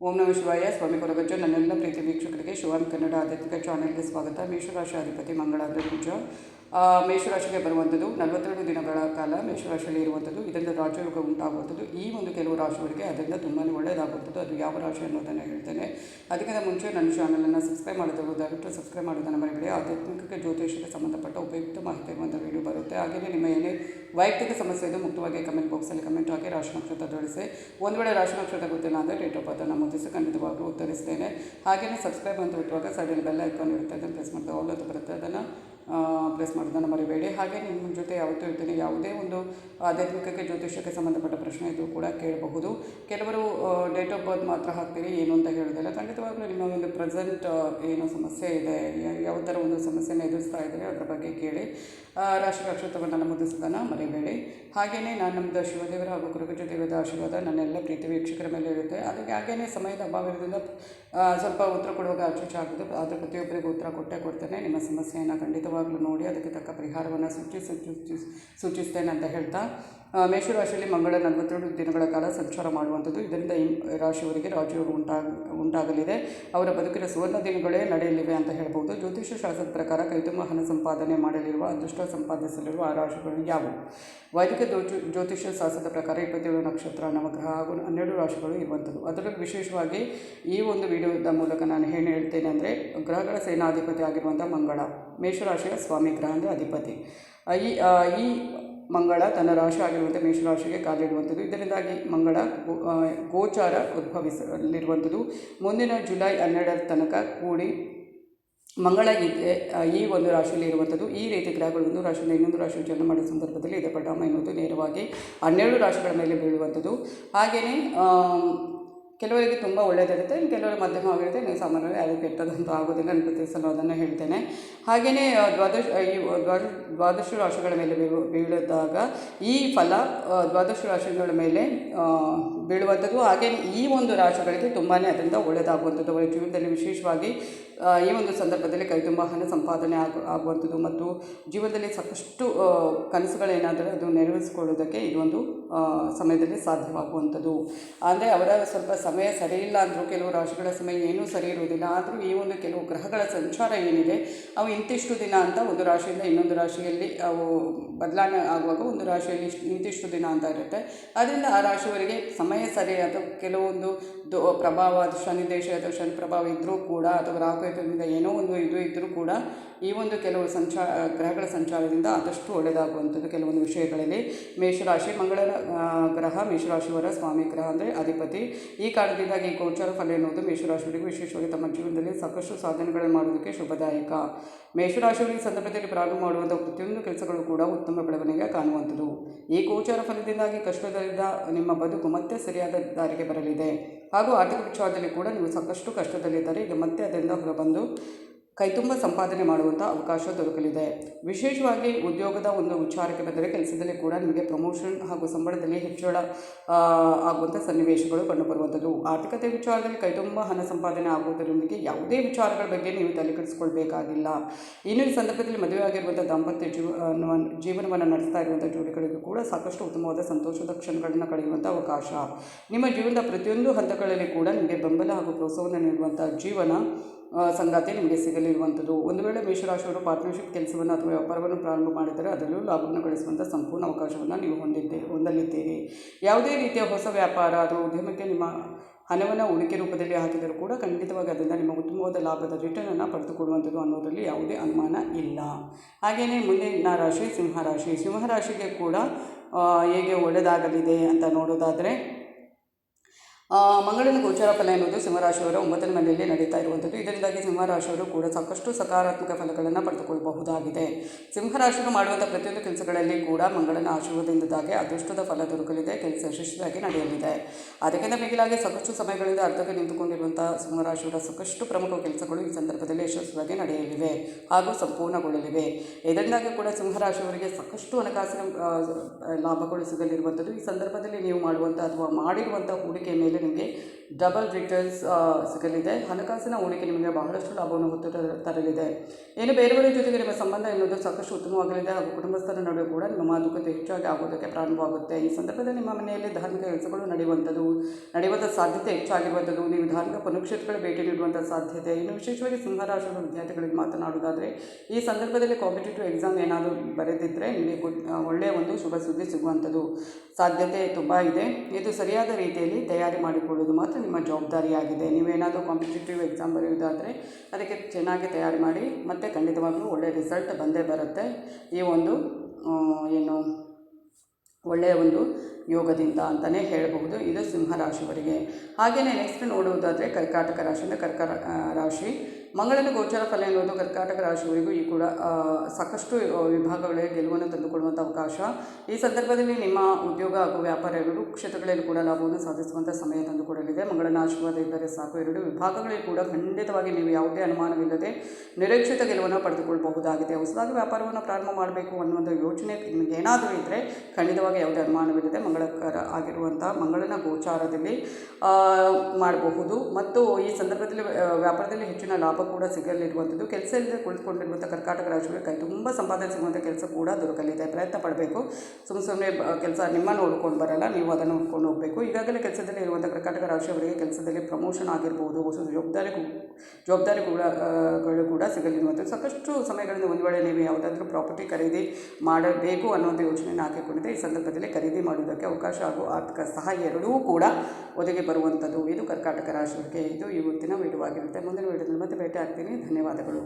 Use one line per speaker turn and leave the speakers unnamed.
ಓಂ ನಮ ಶಿವಾಯ. ಸ್ವಾಮಿ ಕೊರಗಜ್ಜ ನನ್ನೆಲ್ಲ ಪ್ರೀತಿ ವೀಕ್ಷಕರಿಗೆ ಶಿವಾನ್ ಕನ್ನಡ ಆಧ್ಯಾತ್ಮಿಕ ಚಾನೆಲ್ಗೆ ಸ್ವಾಗತ. ಮೇಷರಾಶಾಧಿಪತಿ ಅಧಿಪತಿ ಮಂಗಳ ದ್ವಿಜ ಆ, ಮೇಷರಾಶಿಗೆ ಬರುವಂಥದ್ದು ನಲವತ್ತೆರಡು ದಿನಗಳ ಕಾಲ ಮೇಷರಾಶಿಯಲ್ಲಿ ಇರುವಂಥದ್ದು. ಇದರಿಂದ ರಾಜಯೋಗ ಉಂಟಾಗುವಂಥದ್ದು. ಈ ಒಂದು ಕೆಲವು ರಾಶಿಗಳಿಗೆ ಅದರಿಂದ ತುಂಬಾ ಒಳ್ಳೆಯದಾಗುವಂಥದ್ದು. ಅದು ಯಾವ ರಾಶಿ ಅನ್ನೋದನ್ನು ಹೇಳ್ತೇನೆ. ಅದಕ್ಕಿಂತ ಮುಂಚೆ ನನ್ನ ಚಾನಲನ್ನು ಸಬ್ಸ್ಕ್ರೈಬ್ ಮಾಡೋದು ದಯವಿಟ್ಟು ಸಬ್ಸ್ಕ್ರೈಬ್ ಮಾಡೋದನ್ನು ಮರಿಬೇಡಿ. ಆಧ್ಯಾತ್ಮಿಕ ಜ್ಯೋತಿಷಕ್ಕೆ ಸಂಬಂಧಪಟ್ಟ ಉಪಯುಕ್ತ ಮಾಹಿತಿ ಇರುವಂಥ ವೀಡಿಯೋ ಬರುತ್ತೆ. ಹಾಗೆಯೇ ನಿಮ್ಮ ಏನೇ ವೈಯಕ್ತಿಕ ಸಮಸ್ಯೆ ಇದು, ಮುಕ್ತವಾಗಿ ಕಮೆಂಟ್ ಬಾಕ್ಸಲ್ಲಿ ಕಮೆಂಟ್ ಹಾಕಿ, ರಾಶಿ ನಕ್ಷತ್ರ ತಿಳಿಸಿ ಒಂದು ವೇಳೆ ರಾಶಿ ನಕ್ಷತ್ರ ಗೊತ್ತಿಲ್ಲ ಅಂದರೆ ಡೇಟ್ ಆಫ್ ಬರ್ತನ್ನು ಮುದ್ದಿಸಿ ಖಂಡಿತವಾಗ್ಲೂ ಉತ್ತರಿಸ್ತೇನೆ. ಹಾಗೆಯೇ ಸಬ್ಸ್ಕ್ರೈಬ್ ಅಂತ ಬಿಟ್ಟುವಾಗ ಸೈಡಲ್ಲಿ ಬೆಲ್ ಐಕಾನ್ ಇರುತ್ತೆ, ಅದನ್ನು ಪ್ರೆಸ್ ಮಾಡ್ತಾ ಆಲ್ ಅಂತ ಬರುತ್ತೆ, ಅದನ್ನು ಪ್ರೆಸ್ ಮಾಡೋದನ್ನು ಮರಿಬೇಡಿ. ಹಾಗೆ ನಿಮ್ಮ ಜೊತೆ ಯಾವತ್ತೂ ಇರ್ತೀನಿ, ಯಾವುದೇ ಒಂದು ಆಧ್ಯಾತ್ಮಿಕಕ್ಕೆ, ಜ್ಯೋತಿಷ್ಯಕ್ಕೆ ಸಂಬಂಧಪಟ್ಟ ಪ್ರಶ್ನೆ ಇದ್ದರೂ ಕೂಡ ಕೇಳಬಹುದು. ಕೆಲವರು ಡೇಟ್ ಆಫ್ ಬರ್ತ್ ಮಾತ್ರ ಹಾಕ್ತೀರಿ, ಏನು ಅಂತ ಹೇಳೋದಿಲ್ಲ ಖಂಡಿತವಾಗಲೂ ನಿಮ್ಮ ಪ್ರೆಸೆಂಟ್ ಏನು ಸಮಸ್ಯೆ ಇದೆ ಯಾವ ಥರ ಒಂದು ಸಮಸ್ಯೆನ ಎದುರಿಸ್ತಾ ಇದ್ದಾರೆ ಅದರ ಬಗ್ಗೆ ಕೇಳಿ. ರಾಷ್ಟ್ರ ರಾಶಿ ನಕ್ಷತ್ರವನ್ನು ನಮೂದಿಸೋದನ್ನು ಮರಿಬೇಡಿ. ಹಾಗೆಯೇ ನಾನು ನಮ್ಮದು ಶಿವದೇವರ ಹಾಗೂ ಕುರುಗಜ ದೇವದ ಆಶೀರ್ವಾದ ನನ್ನೆಲ್ಲ ಪ್ರೀತಿ ವೀಕ್ಷಕರ ಮೇಲೆ ಇರುತ್ತೆ. ಅದಕ್ಕೆ ಹಾಗೆಯೇ ಸಮಯದ ಅಭಾವದಿಂದ ಸ್ವಲ್ಪ ಉತ್ತರ ಕೊಡುವಾಗ ಆಚೆ ಆಗೋದು ಆದರೆ ಪ್ರತಿಯೊಬ್ಬರಿಗೂ ಉತ್ತರ ಕೊಟ್ಟೇ ಕೊಡ್ತೇನೆ. ನಿಮ್ಮ ಸಮಸ್ಯೆಯನ್ನು ಖಂಡಿತವಾಗ್ಲೂ ನೋಡಿ, ಅದಕ್ಕೆ ತಕ್ಕ ಪರಿಹಾರವನ್ನು ಸೂಚಿಸಿ, ಸೂಚಿಸ್, ಸೂಚಿಸ್ತೇನೆ ಅಂತ ಹೇಳ್ತಾ. ಮೇಷರಾಶಿಯಲ್ಲಿ ಮಂಗಳ ನಲವತ್ತೆರಡು ದಿನಗಳ ಕಾಲ ಸಂಚಾರ ಮಾಡುವಂಥದ್ದು. ಇದರಿಂದ ಈ ರಾಶಿಯವರಿಗೆ ರಾಜಯೋಗ ಉಂಟಾಗ, ಉಂಟಾಗಲಿದೆ. ಅವರ ಬದುಕಿನ ಸುವರ್ಣ ದಿನಗಳೇ ನಡೆಯಲಿವೆ ಅಂತ ಹೇಳ್ಬೋದು ಜ್ಯೋತಿಷ್ಯ ಶಾಸ್ತ್ರದ ಪ್ರಕಾರ ಕೈತುಂಬ ಹಣ ಸಂಪಾದನೆ ಮಾಡಲಿರುವ, ಅದೃಷ್ಟ ಸಂಪಾದಿಸಲಿರುವ ಆ ರಾಶಿಗಳು ಯಾವುವು? ವೈದಿಕ ಜ್ಯೋತಿಷ್ಯ ಜ್ಯೋತಿಷ ಶಾಸ್ತ್ರದ ಪ್ರಕಾರ ಇಪ್ಪತ್ತೇಳು ನಕ್ಷತ್ರ, ನವಗ್ರಹ ಹಾಗೂ ಹನ್ನೆರಡು ರಾಶಿಗಳು ಇರುವಂಥದ್ದು. ಅದರಲ್ಲೂ ವಿಶೇಷವಾಗಿ ಈ ಒಂದು ವಿಡಿಯೋದ ಮೂಲಕ ನಾನು ಏನು ಹೇಳ್ತೇನೆ ಅಂದರೆ, ಗ್ರಹಗಳ ಸೇನಾಧಿಪತಿ ಆಗಿರುವಂಥ ಮಂಗಳ ಮೇಷರಾಶಿಯ ಸ್ವಾಮಿ ಗ್ರಹ ಅಂದರೆ ಅಧಿಪತಿ. ಈ ಈ ಮಂಗಳ ತನ್ನ ರಾಶಿ ಆಗಿರುವಂಥ ಮೇಷರಾಶಿಗೆ ಕಾಲಿಡುವಂಥದ್ದು ಇದರಿಂದಾಗಿ ಮಂಗಳ ಗೋಚಾರ ಉದ್ಭವಿಸಲಿರುವಂಥದ್ದು. ಮುಂದಿನ ಜುಲೈ ಹನ್ನೆರಡರ ತನಕ ಕೂಡಿ ಮಂಗಳ ಈ ಈ ಒಂದು ರಾಶಿಯಲ್ಲಿ ಇರುವಂಥದ್ದು. ಈ ರೀತಿ ಗ್ರಹಗಳು ಒಂದು ರಾಶಿಯಿಂದ ಇನ್ನೊಂದು ರಾಶಿ ಜನ್ಮ ಮಾಡುವ ಸಂದರ್ಭದಲ್ಲಿ ಇದರ ಪರಿಣಾಮ ಎನ್ನುವುದು ನೇರವಾಗಿ ಹನ್ನೆರಡು ರಾಶಿಗಳ ಮೇಲೆ ಬೀಳುವಂಥದ್ದು. ಹಾಗೆಯೇ ಕೆಲವರಿಗೆ ತುಂಬ ಒಳ್ಳೆಯದಿರುತ್ತೆ ಇನ್ನು ಕೆಲವರು ಮಧ್ಯಮವಾಗಿರುತ್ತೆ ನೀವು ಸಾಮಾನ್ಯವಾಗಿ ಯಾರು ಕೆಟ್ಟದಂತೂ ಆಗೋದಿಲ್ಲ ಅಂತ ತಿಳಿಸಲು ಅದನ್ನು ಹೇಳ್ತೇನೆ. ಹಾಗೆಯೇ ದ್ವಾದಶ, ಈ ದ್ವಾದ, ದ್ವಾದಶ ರಾಶಿಗಳ ಮೇಲೆ ಬೀಳು, ಬೀಳಿದಾಗ ಈ ಫಲ ದ್ವಾದಶ ರಾಶಿಗಳ ಮೇಲೆ ಬೀಳುವಂಥದ್ದು. ಹಾಗೆ ಈ ಒಂದು ರಾಶಿಗಳಿಗೆ ತುಂಬಾ ಅದರಿಂದ ಒಳ್ಳೆಯದಾಗುವಂಥದ್ದು ಅವರ ಜೀವನದಲ್ಲಿ ವಿಶೇಷವಾಗಿ ಈ ಒಂದು ಸಂದರ್ಭದಲ್ಲಿ ಕೈ ತುಂಬ ಹಣ ಸಂಪಾದನೆ ಆಗು, ಆಗುವಂಥದ್ದು ಮತ್ತು ಜೀವನದಲ್ಲಿ ಸಾಕಷ್ಟು ಕನಸುಗಳೇನಾದರೂ ಅದು ನೆರವೇರಿಸ್ಕೊಳ್ಳೋದಕ್ಕೆ ಒಂದು ಸಮಯದಲ್ಲಿ ಸಾಧ್ಯವಾಗುವಂಥದ್ದು. ಅಂದರೆ ಅವರ ಸ್ವಲ್ಪ ಸಮಯ ಸರಿ ಇಲ್ಲ ಅಂದರೂ ಕೆಲವು ರಾಶಿಗಳ ಸಮಯ ಏನೂ ಸರಿ ಇರುವುದಿಲ್ಲ. ಆದರೂ ಈ ಒಂದು ಕೆಲವು ಗ್ರಹಗಳ ಸಂಚಾರ ಏನಿದೆ, ಅವು ಇಂತಿಷ್ಟು ದಿನ ಅಂತ ಒಂದು ರಾಶಿಯಿಂದ ಇನ್ನೊಂದು ರಾಶಿಯಲ್ಲಿ ಅವು ಬದಲಾವಣೆ ಆಗುವಾಗ ಒಂದು ರಾಶಿಯಲ್ಲಿ ಇಂತಿಷ್ಟು ದಿನ ಅಂತ ಇರುತ್ತೆ. ಅದರಿಂದ ಆ ರಾಶಿಯವರಿಗೆ ಸಮಯ ಸರಿ ಅಥವಾ ಕೆಲವೊಂದು ದೋ, ಪ್ರಭಾವ ಅಥವಾ ಶನಿ ದೇಶ ಅಥವಾ ಶನಿ ಪ್ರಭಾವ ಇದ್ದರೂ ಕೂಡ, ಅಥವಾ ರಾಹುಕೇತುವಿನಿಂದ ಏನೋ ಒಂದು ಇದು ಇದ್ದರೂ ಕೂಡ, ಈ ಒಂದು ಕೆಲವು ಸಂಚಾರ ಗ್ರಹಗಳ ಸಂಚಾರದಿಂದ ಆದಷ್ಟು ಒಳ್ಳೆಯದಾಗುವಂಥದ್ದು ಕೆಲವೊಂದು ವಿಷಯಗಳಲ್ಲಿ. ಮೇಷರಾಶಿ ಮಂಗಳನ ಗ್ರಹ, ಮೇಷರಾಶಿಯವರ ಸ್ವಾಮಿ ಗ್ರಹ ಅಂದರೆ ಅಧಿಪತಿ. ಈ ಕಾರಣದಿಂದಾಗಿ ಗೋಚಾರ ಫಲ ಎನ್ನುವುದು ಮೇಷರಾಶಿಯವರಿಗೆ ವಿಶೇಷವಾಗಿ ತಮ್ಮ ಜೀವನದಲ್ಲಿ ಸಾಕಷ್ಟು ಸಾಧನೆಗಳನ್ನು ಮಾಡುವುದಕ್ಕೆ ಶುಭದಾಯಕ. ಮೇಷರಾಶಿಯವರಿಗೆ ಸಂದರ್ಭದಲ್ಲಿ ಪ್ರಾರಂಭ ಮಾಡುವಂಥ ಪ್ರತಿಯೊಂದು ಕೆಲಸಗಳು ಕೂಡ ಉತ್ತಮ ಬೆಳವಣಿಗೆ ಕಾಣುವಂಥದ್ದು. ಈ ಗೋಚಾರ ಫಲದಿಂದಾಗಿ ಕಷ್ಟದಲ್ಲಿದ್ದ ನಿಮ್ಮ ಬದುಕು ಮತ್ತೆ ಸರಿಯಾದ ದಾರಿಗೆ ಬರಲಿದೆ. ಹಾಗೂ ಆರ್ಥಿಕ ವಿಚಾರದಲ್ಲಿ ಕೂಡ ನೀವು ಸಾಕಷ್ಟು ಕಷ್ಟದಲ್ಲಿದ್ದರೆ ಈಗ ಮತ್ತೆ ಅದರಿಂದ ಹೊರಬಂದು ಕೈತುಂಬ ಸಂಪಾದನೆ ಮಾಡುವಂಥ ಅವಕಾಶ ದೊರಕಲಿದೆ. ವಿಶೇಷವಾಗಿ ಉದ್ಯೋಗದ ಒಂದು ವಿಚಾರಕ್ಕೆ ಬಂದರೆ ಕೆಲಸದಲ್ಲಿ ಕೂಡ ನಿಮಗೆ ಪ್ರಮೋಷನ್ ಹಾಗೂ ಸಂಬಳದಲ್ಲಿ ಹೆಚ್ಚಳ ಆಗುವಂಥ ಸನ್ನಿವೇಶಗಳು ಕಂಡುಬರುವಂಥದ್ದು. ಆರ್ಥಿಕತೆ ವಿಚಾರದಲ್ಲಿ ಕೈತುಂಬ ಹಣ ಸಂಪಾದನೆ ಆಗುವುದರೊಂದಿಗೆ ಯಾವುದೇ ವಿಚಾರಗಳ ಬಗ್ಗೆ ನೀವು ತಲೆ ಕೆಡಿಸ್ಕೊಳ್ಬೇಕಾಗಿಲ್ಲ. ಇನ್ನು ಈ ಸಂದರ್ಭದಲ್ಲಿ ಮದುವೆ ಆಗಿರುವಂಥ ದಾಂಪತ್ಯ ಜೀವ ಜೀವನವನ್ನು ನಡೆಸ್ತಾ ಇರುವಂಥ ಜೋಡಿಗಳಿಗೂ ಕೂಡ ಸಾಕಷ್ಟು ಉತ್ತಮವಾದ ಸಂತೋಷದ ಕ್ಷಣಗಳನ್ನು ಕಳೆಯುವಂಥ ಅವಕಾಶ. ನಿಮ್ಮ ಜೀವನದ ಪ್ರತಿಯೊಂದು ಹಂತಗಳಲ್ಲಿ ಕೂಡ ನಿಮಗೆ ಬೆಂಬಲ ಹಾಗೂ ಪ್ರೋತ್ಸಾಹವನ್ನು ನೀಡುವಂಥ ಜೀವನ ಸಂಗಾತಿ ನಿಮಗೆ ಸಿಗಲಿರುವಂಥದ್ದು. ಒಂದು ವೇಳೆ ಮೇಷರಾಶಿಯವರು ಪಾರ್ಟ್ನರ್ಶಿಪ್ ಕೆಲಸವನ್ನು ಅಥವಾ ವ್ಯಾಪಾರವನ್ನು ಪ್ರಾರಂಭ ಮಾಡಿದರೆ ಅದರಲ್ಲೂ ಲಾಭವನ್ನು ಗಳಿಸುವಂಥ ಸಂಪೂರ್ಣ ಅವಕಾಶವನ್ನು ನೀವು ಹೊಂದಿದ್ದೆ, ಹೊಂದಲಿದ್ದೀರಿ. ಯಾವುದೇ ರೀತಿಯ ಹೊಸ ವ್ಯಾಪಾರ ಅಥವಾ ಉದ್ಯಮಕ್ಕೆ ನಿಮ್ಮ ಹಣವನ್ನು ಹೂಡಿಕೆ ರೂಪದಲ್ಲಿ ಹಾಕಿದರೂ ಕೂಡ ಖಂಡಿತವಾಗಿ ಅದರಿಂದ ನಿಮ್ಮ ಉತ್ತಮವಾದ ಲಾಭದ ರಿಟರ್ನನ್ನು ಪಡೆದುಕೊಳ್ಳುವಂಥದ್ದು ಅನ್ನೋದರಲ್ಲಿ ಯಾವುದೇ ಅನುಮಾನ ಇಲ್ಲ. ಹಾಗೆಯೇ ಮುಂದಿನ ರಾಶಿ, ಸಿಂಹರಾಶಿ. ಸಿಂಹರಾಶಿಗೆ ಕೂಡ ಹೇಗೆ ಒಳ್ಳೆಯದಾಗಲಿದೆ ಅಂತ ನೋಡೋದಾದರೆ ಮಂಗಳನ ಗೋಚಾರ ಫಲ ಎನ್ನುವುದು ಸಿಂಹರಾಶಿಯವರ ಒಂಬತ್ತನೇ ಮನೆಯಲ್ಲಿ ನಡೀತಾ ಇರುವಂಥದ್ದು. ಇದರಿಂದಾಗಿ ಸಿಂಹರಾಶಿಯವರು ಕೂಡ ಸಾಕಷ್ಟು ಸಕಾರಾತ್ಮಕ ಫಲಗಳನ್ನು ಪಡೆದುಕೊಳ್ಳಬಹುದಾಗಿದೆ. ಸಿಂಹರಾಶಿಯವರು ಮಾಡುವಂಥ ಪ್ರತಿಯೊಂದು ಕೆಲಸಗಳಲ್ಲಿ ಕೂಡ ಮಂಗಳನ ಆಶೀರ್ವಾದದಿಂದಾಗಿ ಅದೃಷ್ಟದ ಫಲ ದೊರಕಲಿದೆ. ಕೆಲಸ ಯಶಸ್ವಿಯಾಗಿ ನಡೆಯಲಿದೆ. ಅದಕ್ಕಿಂತ ಮಿಗಿಲಾಗಿ ಸಾಕಷ್ಟು ಸಮಯಗಳಿಂದ ಅರ್ಧಕ್ಕೆ ನಿಂತುಕೊಂಡಿರುವಂಥ ಸಿಂಹರಾಶಿಯವರ ಸಾಕಷ್ಟು ಪ್ರಮುಖ ಕೆಲಸಗಳು ಈ ಸಂದರ್ಭದಲ್ಲಿ ಯಶಸ್ವಿಯಾಗಿ ನಡೆಯಲಿವೆ ಹಾಗೂ ಸಂಪೂರ್ಣಗೊಳ್ಳಲಿವೆ. ಇದರಿಂದಾಗಿ ಕೂಡ ಸಿಂಹರಾಶಿಯವರಿಗೆ ಸಾಕಷ್ಟು ಹಣಕಾಸಿನ ಲಾಭಗಳು ಈ ಸಂದರ್ಭದಲ್ಲಿ ನೀವು ಮಾಡುವಂಥ ಅಥವಾ ಮಾಡಿರುವಂಥ ಹೂಡಿಕೆ ಮೇಲೆ ನಿಮಗೆ ಡಬಲ್ ರಿಟರ್ನ್ಸ್ ಸಿಗಲಿದೆ. ಹಣಕಾಸಿನ ಹೂಡಿಕೆ ನಿಮಗೆ ಬಹಳಷ್ಟು ಲಾಭವನ್ನು ಹೊತ್ತು ತರ- ತರಲಿದೆ. ಏನು ಬೇರೆಯವರ ಜೊತೆಗೆ ನಿಮ್ಮ ಸಂಬಂಧ ಎನ್ನುವುದು ಸಾಕಷ್ಟು ಉತ್ತಮವಾಗಲಿದೆ ಹಾಗೂ ಕುಟುಂಬಸ್ಥರ ನಡುವೆ ಕೂಡ ನಿಮ್ಮ ಮಾತುಕತೆ ಹೆಚ್ಚಾಗಿ ಆಗೋದಕ್ಕೆ ಪ್ರಾರಂಭವಾಗುತ್ತೆ. ಈ ಸಂದರ್ಭದಲ್ಲಿ ನಿಮ್ಮ ಮನೆಯಲ್ಲಿ ಧಾರ್ಮಿಕ ಕೆಲಸಗಳು ನಡೆಯುವಂಥದ್ದು, ನಡೆಯುವಂಥ ಸಾಧ್ಯತೆ ಹೆಚ್ಚಾಗಿರುವಂಥದ್ದು, ನೀವು ಧಾರ್ಮಿಕ ಪುನಕ್ಷೇತ್ರಗಳ ಭೇಟಿ ನೀಡುವಂಥ ಸಾಧ್ಯತೆ. ಇನ್ನು ವಿಶೇಷವಾಗಿ ಸಿಂಹರಾಶಿಯ ವಿದ್ಯಾರ್ಥಿಗಳಿಗೆ ಮಾತನಾಡುವುದಾದರೆ, ಈ ಸಂದರ್ಭದಲ್ಲಿ ಕಾಂಪಿಟೇಟಿವ್ ಎಕ್ಸಾಮ್ ಏನಾದರೂ ಬರೆದಿದ್ದರೆ ನಿಮಗೆ ಒಳ್ಳೆಯ ಒಂದು ಶುಭ ಸುದ್ದಿ ಸಿಗುವಂಥದ್ದು ಸಾಧ್ಯತೆ ತುಂಬ ಇದೆ. ಇದು ಸರಿಯಾದ ರೀತಿಯಲ್ಲಿ ತಯಾರಿ ಮಾಡಿಕೊಳ್ಳುವುದು ಮಾತ್ರ. ನಿಮ್ಮ ಜವಾಬ್ದಾರಿಯಾಗಿದೆ. ನೀವೇನಾದರೂ ಕಾಂಪಿಟೇಟಿವ್ ಎಕ್ಸಾಮ್ ಬರೆಯೋದಾದರೆ ಅದಕ್ಕೆ ಚೆನ್ನಾಗಿ ತಯಾರಿ ಮಾಡಿ, ಮತ್ತು ಖಂಡಿತವಾಗಲೂ ಒಳ್ಳೆಯ ರಿಸಲ್ಟ್ ಬಂದೇ ಬರುತ್ತೆ. ಈ ಒಂದು ಏನು, ಒಳ್ಳೆಯ ಒಂದು ಯೋಗದಿಂದ ಅಂತಲೇ ಹೇಳಬಹುದು. ಇದು ಸಿಂಹ ರಾಶಿಯವರಿಗೆ. ಹಾಗೆಯೇ ನೆಕ್ಸ್ಟ್ ನೋಡುವುದಾದರೆ ಕರ್ಕಾಟಕ ರಾಶಿಯಿಂದ ಕರ್ಕ ರಾಶಿ. ಮಂಗಳನ ಗೋಚರ ಫಲ ಎನ್ನುವುದು ಕರ್ಕಾಟಕ ರಾಶಿಯವರಿಗೂ ಈ ಕೂಡ ಸಾಕಷ್ಟು ವಿಭಾಗಗಳಿಗೆ ಗೆಲುವನ್ನು ತಂದುಕೊಡುವಂಥ ಅವಕಾಶ. ಈ ಸಂದರ್ಭದಲ್ಲಿ ನಿಮ್ಮ ಉದ್ಯೋಗ ಹಾಗೂ ವ್ಯಾಪಾರ ಎರಡು ಕ್ಷೇತ್ರಗಳಲ್ಲಿ ಕೂಡ ಲಾಭವನ್ನು ಸಾಧಿಸುವಂಥ ಸಮಯ ತಂದುಕೊಡಲಿದೆ. ಮಂಗಳನ ಆಶೀರ್ವಾದ ಇದ್ದರೆ ಸಾಕು. ಎರಡು ವಿಭಾಗಗಳಲ್ಲಿ ಕೂಡ ಖಂಡಿತವಾಗಿ ನೀವು ಯಾವುದೇ ಅನುಮಾನವಿಲ್ಲದೆ ನಿರೀಕ್ಷಿತ ಗೆಲುವನ್ನು ಪಡೆದುಕೊಳ್ಳಬಹುದಾಗಿದೆ ಹೊಸದಾಗಿ ವ್ಯಾಪಾರವನ್ನು ಪ್ರಾರಂಭ ಮಾಡಬೇಕು ಅನ್ನುವಂಥ ಯೋಚನೆ ನಿಮಗೆ ಏನಾದರೂ ಇದ್ದರೆ ಖಂಡಿತವಾಗಿ ಯಾವುದೇ ಅನುಮಾನವಿಲ್ಲದೆ ಮಂಗಳಕರ ಆಗಿರುವಂಥ ಮಂಗಳನ ಗೋಚಾರದಲ್ಲಿ ಮಾಡಬಹುದು. ಮತ್ತು ಈ ಸಂದರ್ಭದಲ್ಲಿ ವ್ಯಾಪಾರದಲ್ಲಿ ಹೆಚ್ಚಿನ ಲಾಭ ಕೂಡ ಸಿಗಲಿರುವಂಥದ್ದು ಕೆಲಸ ಇಲ್ಲದೆ ಕುಳಿತುಕೊಂಡಿರುವಂಥ ಕರ್ನಾಟಕ ರಾಜ್ಯಗಳಿಗೆ ಕೈ ತುಂಬ ಸಂಪಾದನೆ ಸಿಗುವಂಥ ಕೆಲಸ ಕೂಡ ದೊರಕಲಿದೆ. ಪ್ರಯತ್ನ ಪಡಬೇಕು. ಸುಮ್ಮ ಸುಮ್ಮನೆ ಕೆಲಸ ನಿಮ್ಮ ನೋಡ್ಕೊಂಡು ಬರಲ್ಲ, ನೀವು ಅದನ್ನು ನೋಡ್ಕೊಂಡು ಹೋಗಬೇಕು. ಈಗಾಗಲೇ ಕೆಲಸದಲ್ಲಿ ಇರುವಂಥ ಕರ್ನಾಟಕ ರಾಜ್ಯವರಿಗೆ ಕೆಲಸದಲ್ಲಿ ಪ್ರಮೋಷನ್ ಆಗಿರ್ಬೋದು, ಹೊಸ ಜವಾಬ್ದಾರಿ ಜವಾಬ್ದಾರಿ ಕೂಡ ಗಳು ಕೂಡ ಸಿಗಲಿರುವಂಥದ್ದು. ಸಾಕಷ್ಟು ಸಮಯಗಳಿಂದ ಒಂದು ವೇಳೆ ನೀವು ಯಾವುದಾದ್ರೂ ಪ್ರಾಪರ್ಟಿ ಖರೀದಿ ಮಾಡಬೇಕು ಅನ್ನೋದು ಯೋಚನೆಯನ್ನು ಹಾಕಿಕೊಂಡಿದೆ ಈ ಸಂದರ್ಭದಲ್ಲಿ ಖರೀದಿ ಮಾಡುವುದಕ್ಕೆ ಅವಕಾಶ ಹಾಗೂ ಆರ್ಥಿಕ ಸಹಾಯ ಎರಡೂ ಕೂಡ ಒದಗಿ ಬರುವಂಥದ್ದು. ಇದು ಕರ್ನಾಟಕ ರಾಜ್ಯಕ್ಕೆ ಇದು ಇವತ್ತಿನ ವಿಡಿಯೋ ಆಗಿರುತ್ತೆ ಮುಂದಿನ ವಿಡಿಯೋದಲ್ಲಿ ಮತ್ತೆ ಭೇಟಿ ಆಗ್ತೀನಿ ಧನ್ಯವಾದಗಳು.